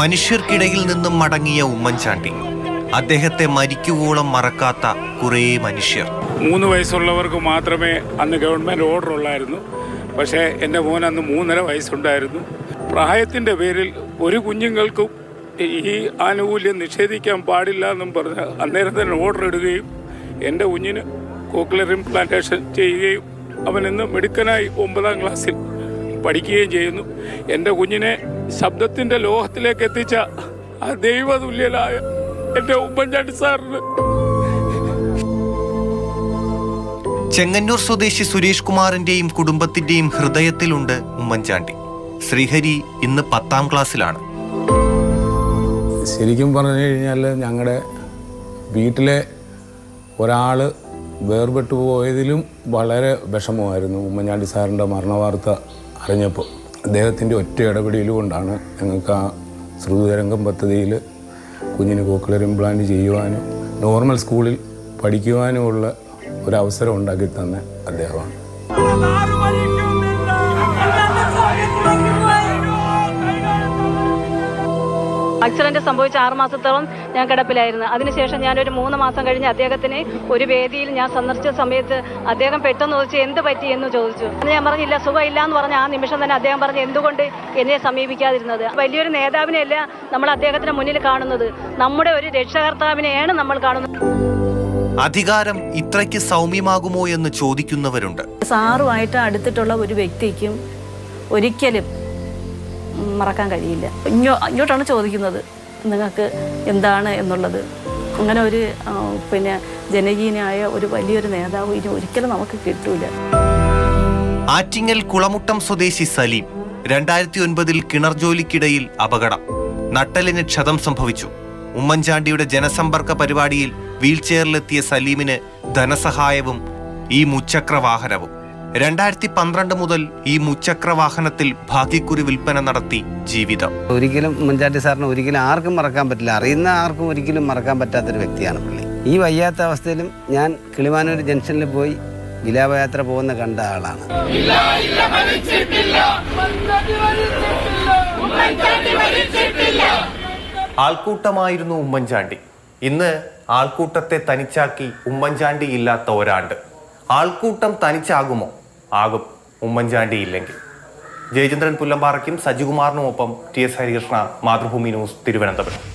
മനുഷ്യർക്കിടയിൽ നിന്നും മടങ്ങിയ ഉമ്മൻചാണ്ടി. അദ്ദേഹത്തെ മരിക്കുവോളം മറക്കാത്ത കുറേ മനുഷ്യർ. മൂന്ന് വയസ്സുള്ളവർക്ക് മാത്രമേ അന്ന് ഗവൺമെന്റ് ഓർഡർ ഉള്ളായിരുന്നു. പക്ഷേ എന്റെ മോൻ അന്ന് മൂന്നര വയസ്സുണ്ടായിരുന്നു. പ്രായത്തിന്റെ പേരിൽ ഒരു കുഞ്ഞുങ്ങൾക്കും ഈ ആനുകൂല്യം നിഷേധിക്കാൻ പാടില്ല എന്നും പറഞ്ഞ് അന്നേരം തന്നെ ഓർഡർ ഇടുകയും എന്റെ കുഞ്ഞിന് കോക്ലിയർ ഇംപ്ലാന്റേഷൻ ചെയ്യുകയും അവൻ ഇന്ന് മെഡിക്കനായി ഒമ്പതാം ക്ലാസ്സിൽ പഠിക്കുകയും ചെയ്യുന്നു. എന്റെ കുഞ്ഞിനെ ശബ്ദത്തിന്റെ ലോഹത്തിലേക്ക് എത്തിച്ച ആ ദൈവതുല്യനായ എന്റെ ഉമ്മൻചാണ്ടി സാറിന്. ചെങ്ങന്നൂർ സ്വദേശി സുരേഷ് കുമാറിന്റെയും കുടുംബത്തിന്റെയും ഹൃദയത്തിലുണ്ട് ഉമ്മൻചാണ്ടി. ശ്രീഹരി ഇന്ന് പത്താം ക്ലാസ്സിലാണ്. ശരിക്കും പറഞ്ഞു കഴിഞ്ഞാൽ ഞങ്ങളുടെ വീട്ടിലെ ഒരാൾ വേർപെട്ടു പോയതിലും വളരെ വിഷമമായിരുന്നു ഉമ്മൻചാണ്ടി സാറിന്റെ മരണവാർത്ത. അറിഞ്ഞപ്പോൾ അദ്ദേഹത്തിന്റെ ഒറ്റ ഇടപെടൽ കൊണ്ടാണ് ഞങ്ങൾക്ക് ആ ശ്രുതരംഗം പദ്ധതിയിൽ കുഞ്ഞിന് കോക്ലിയർ ഇംപ്ലാന്റ് ചെയ്യുവാനും നോർമൽ സ്കൂളിൽ പഠിക്കുവാനുമുള്ള ഒരവസരം ഉണ്ടാക്കി തന്നെ അദ്ദേഹമാണ്. ആക്സിഡന്റ് സംഭവിച്ച ആറ് മാസത്തോളം ഞാൻ കിടപ്പിലായിരുന്നു. അതിനുശേഷം ഞാനൊരു മൂന്ന് മാസം കഴിഞ്ഞ് അദ്ദേഹത്തിന് ഒരു വേദിയിൽ ഞാൻ സന്ദർശിച്ച സമയത്ത് അദ്ദേഹം പെട്ടെന്ന് ചോദിച്ചു എന്ത് പറ്റി? എന്ന് ചോദിച്ചു. അത് ഞാൻ പറഞ്ഞില്ല സുഖമില്ല എന്ന് പറഞ്ഞ ആ നിമിഷം തന്നെ അദ്ദേഹം പറഞ്ഞു എന്തുകൊണ്ട് എന്നെ സമീപിക്കാതിരുന്നത്? വലിയൊരു നേതാവിനെയല്ല നമ്മൾ അദ്ദേഹത്തിന് മുന്നിൽ കാണുന്നത്. നമ്മുടെ ഒരു രക്ഷകർത്താവിനെയാണ് നമ്മൾ കാണുന്നത്. അധികാരം ഇത്രയ്ക്ക് സൗമ്യമാകുമോ എന്ന് ചോദിക്കുന്നവരുണ്ട്. സാറുമായിട്ട് അടുത്തിട്ടുള്ള ഒരു വ്യക്തിക്കും ഒരിക്കലും മറക്കാൻ കഴിയില്ല. ഇങ്ങോ ഇങ്ങോട്ടാണ് ചോദിക്കുന്നത് നിങ്ങൾക്ക് എന്താണ് എന്നുള്ളത്. അങ്ങനെ ഒരു പിന്നെ ജനകീയനായ ഒരു വലിയൊരു നേതാവ് ഇനി ഒരിക്കലും നമുക്ക് കിട്ടൂല. ആറ്റിങ്ങൽ കുളമുട്ടം സ്വദേശി സലീം രണ്ടായിരത്തി ഒൻപതിൽ കിണർ ജോലിക്കിടയിൽ അപകടം. നട്ടലിന് ക്ഷതം സംഭവിച്ചു. ഉമ്മൻചാണ്ടിയുടെ ജനസമ്പർക്ക പരിപാടിയിൽ വീൽചെയറിലെത്തിയ സലീമിന് ധനസഹായവും ഈ മുച്ചക്ര വാഹനവും രണ്ടായിരത്തി പന്ത്രണ്ട് മുതൽ ഈ മുച്ചക്ര വാഹനത്തിൽ ഭാഗ്യക്കുറി വിൽപ്പന നടത്തി ജീവിതം. ഒരിക്കലും മുൻചാണ്ടി സാറിന് ഒരിക്കലും ആർക്കും മറക്കാൻ പറ്റില്ല. അറിയുന്ന ആർക്കും ഒരിക്കലും മറക്കാൻ പറ്റാത്തൊരു വ്യക്തിയാണ് പുള്ളി. ഈ വയ്യാത്ത അവസ്ഥയിലും ഞാൻ കിളിമാനൂർ ജംഗ്ഷനിൽ പോയി വിലാപയാത്ര പോകുന്ന കണ്ട ആളാണ്. ആൾക്കൂട്ടമായിരുന്നു ഉമ്മൻചാണ്ടി. ഇന്ന് ആൾക്കൂട്ടത്തെ തനിച്ചാക്കി ഉമ്മൻചാണ്ടി ഇല്ലാത്ത ഒരാണ്ട്. ആൾക്കൂട്ടം തനിച്ചാകുമോ? ആകും ഉമ്മൻചാണ്ടി ഇല്ലെങ്കിൽ. ജയചന്ദ്രൻ പുല്ലമ്പാറയ്ക്കും സജികുമാറിനുമൊപ്പം T S Harikrishna Mathrubhumi news Thiruvananthapuram.